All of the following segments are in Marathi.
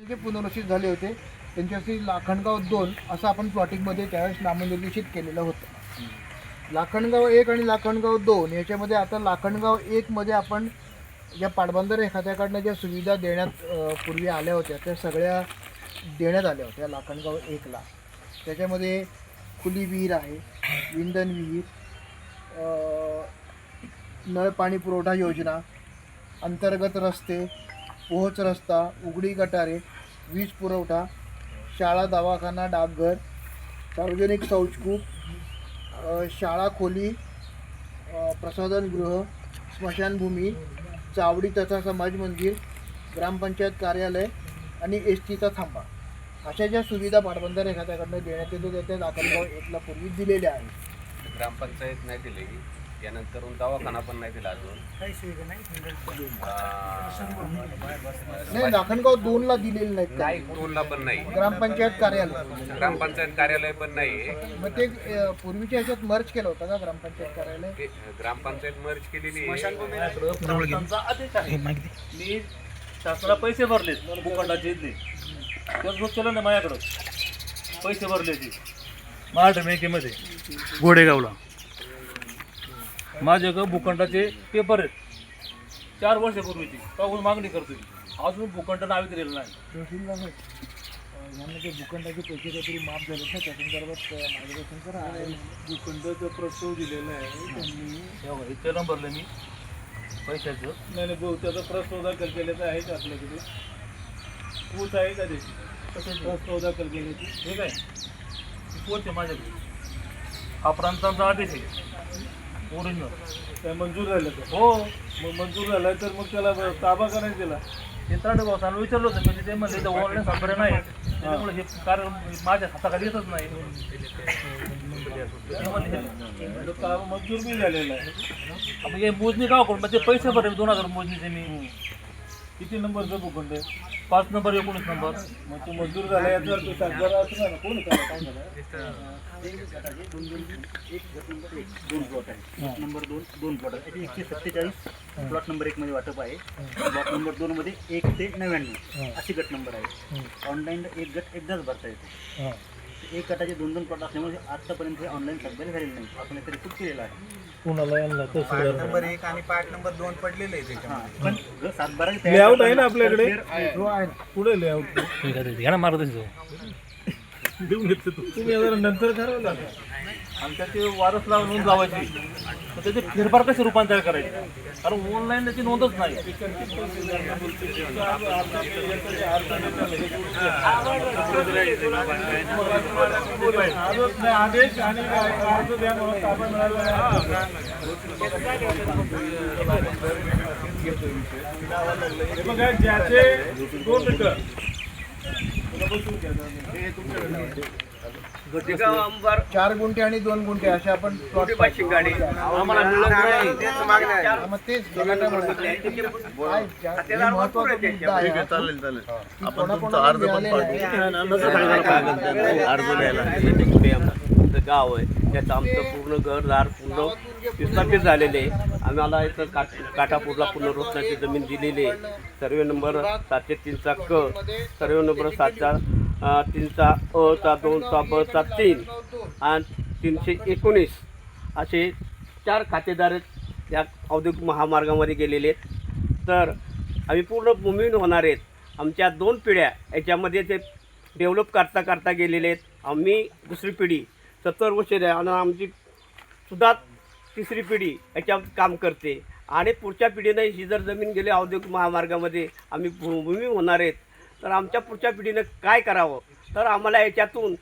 जे पुनर्वसित झाले होते. त्यांच्याशी लाखणगाव दोन असं आपण प्लॉटिंगमध्ये त्यावेळेस नामनिर्देशित केलेलं होतं. लाखणगाव एक आणि लाखणगाव दोन याच्यामध्ये आता लाखणगाव एकमध्ये आपण ज्या पाटबंदर खात्याकडनं ज्या सुविधा देण्यात पूर्वी आल्या होत्या त्या सगळ्या देण्यात आल्या होत्या लाखणगाव एकला. त्याच्यामध्ये खुली विहीर आहे विंधन विहीर नळ पाणी पुरवठा योजना अंतर्गत रस्ते पोहोच रस्ता उघडी गटारे वीज पुरवठा शाळा दवाखाना डाकघर सार्वजनिक शौचकूप शाळा खोली प्रसाधनगृह स्मशानभूमी चावडी तथा समाज मंदिर ग्रामपंचायत कार्यालय आणि एस टीचा थांबा. अशा ज्या सुविधा पाटबंधारे खात्याकडनं देण्यात येतो त्या लाखनगाव एकला पूर्वी दिलेल्या आहेत ग्रामपंचायत नाही दिलेली. त्यानंतर दवाखाना पण नाही दिला अजून. नाही लाखनगाव दोनला दिलेले नाहीत नाही काही. टोलला पण नाही. ग्रामपंचायत कार्यालय. ग्रामपंचायत कार्यालय पण नाही. मग ते अ, पूर्वीच्या ह्याच्यात मर्ज केलं होतं का ग्रामपंचायत कार्यालय? ते ग्रामपंचायत मर्ज केलेली आहे. त्यांचा आदेश आहे. मी शासनाला पैसे भरलेत भूखंडाचे इथले त्याच गोष्ट केलं ना माझ्याकडं. पैसे भरले ते महाराष्ट्र बँकेमध्ये घोडेगावला माझ्याकडं भूखंडाचे पेपर आहेत. चार वर्षापूर्वीची. पाहून मागणी करतोय. अजून भूखंड नावे दिलेलं नाही. तहसीलदार यांना ते भूखंडाचे पैसे काहीतरी माफ झालेत ना त्या संदर्भात अ, मार्गदर्शन करा. भूखंडाचा प्रस्ताव दिलेला आहे. त्यांनी हे बघा, इथे मी पैशाचं. नाही नाही, भाऊ त्याचा प्रस्ताव दाखल केलेला आहे का आपल्याकडे. ऊस आहे का त्याची? प्रस्ताव दाखल केल्याची. ठीक आहे पोच आहे माझ्याकडे. हा प्रांतांचा आदेश आहे. ओरिजिनल. काय मंजूर झालं का हो. मग मंजूर झाला तर मग त्याला ताबा का नाही दिला? ते भाऊ विचारलं होतं म्हणजे ते म्हणले इथं ऑनलाईन सापडे नाही. त्याच्यामुळे हे कारण माझ्या हाताखाली येतच नाही. ते म्हणले हे- तो ताबा मंजूर बी झालेला आहे. आपण हे मोजणी गाव करून ते पैसे भरले दोन हजार मोजणीचे मी. किती नंबरचा भूखंड आहे पाच नंबर एकोणीस नंबर. मग तो मंजूर झाला याचा सातबारा असणार ना? कोण होता? काय झालं? दोन प्लॉट आहे नंबर दोन दोन प्लॉट आहे एकशे सत्तेचाळीस प्लॉट नंबर एक मध्ये वाटप आहे. प्लॉट नंबर दोन मध्ये एक ते नव्याण्णव. असे गट नंबर आहे. ऑनलाईन एक गट एकदाच भरता येतो. एक गटाचे दोन दोन प्लॉट असल्यामुळे आतापर्यंत हे ऑनलाईन सबमिट झालेले नाही. आपण याचा रिपोर्ट केलेला आहे. नंबर एक आणि पार्ट नंबर दोन पडलेले आहे त्याच्यामध्ये. हा, पण ग- सातबारा तयार लेआउट आहे करताना ना आपल्याकडे? जो आहे ना, पुढे लेआउट घ्या ना मार्गदर्शन देऊन घेतलं तू. तुम्ही जरा नंतर ठरवलं आणि त्याचे वारस लावून लावायची. तर त्याचे फेरफार कसे रूपांतर करायचे? कारण ऑनलाईन त्याची नोंदच नाही. आदेश आणि अर्ज द्या बघा ज्याचे दोन मिनिटं चार गुंठे आणि दोन गुंठे असे आपण हा, मग तेच हे हा. गाव आहे. त्यात आमचं पूर्ण घरदार पूर्ण विस्थापित झालेले आहे. आम्हाला इथं काट काठापूरला पुनर्वसनाची जमीन दिलेली आहे. सर्वे नंबर सातशे तीनचा क सर्वे नंबर सातचा तीनचा अचा दोनचा बचा तीन. आणि तीनशे एकोणीस असे चार खातेदार या औद्योगिक महामार्गामध्ये गेलेले आहेत. तर आम्ही पूर्ण भूमिहीन होणार आहेत. आमच्या दोन पिढ्या याच्यामध्ये ते डेव्हलप करता करता गेलेले आहेत. आम्ही दुसरी पिढी सत्तर वर्षे आणि आमची सुद्धा तिसरी पिढी याच्यात काम करते. आणि पुढच्या पिढीनं ही जर जमीन गेली औद्योगिक महामार्गामध्ये आम्ही भू- भूमी होणार आहेत. तर आमच्या पुढच्या पिढीनं काय करावं? तर आम्हाला याच्यातून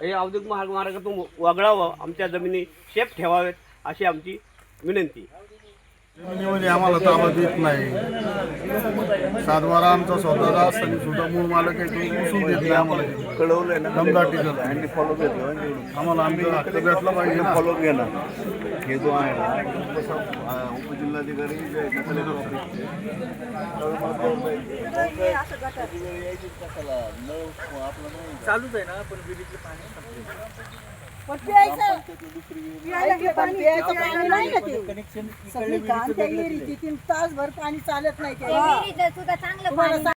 हे औद्योगिक महामार्गातून वगळावं. आमच्या जमिनी सेफ ठेवावेत अशी आमची विनंती. जमिनीमध्ये आम्हाला ताबा देत नाही. सातबारा आमचा स्वतःचा असताना सुद्धा मूळ मालक आहे तो उचलून देत नाही आम्हाला. कळवलंय ना. दमदाटी करतो फॉलो आम्हाला आमचा हक्क भेटला पाहिजे फॉलो घेणार हे जो आहे ना उपजिल्हाधिकारी चालूच आहे ना पण विहिरीतलं पाणी पण प्यायचं. प्यायला घे पण प्यायचं पाणी नाही का ते. सगळी घाण त्या विहिरीची तीन तासभर पाणी चालत नाही तुम्हाला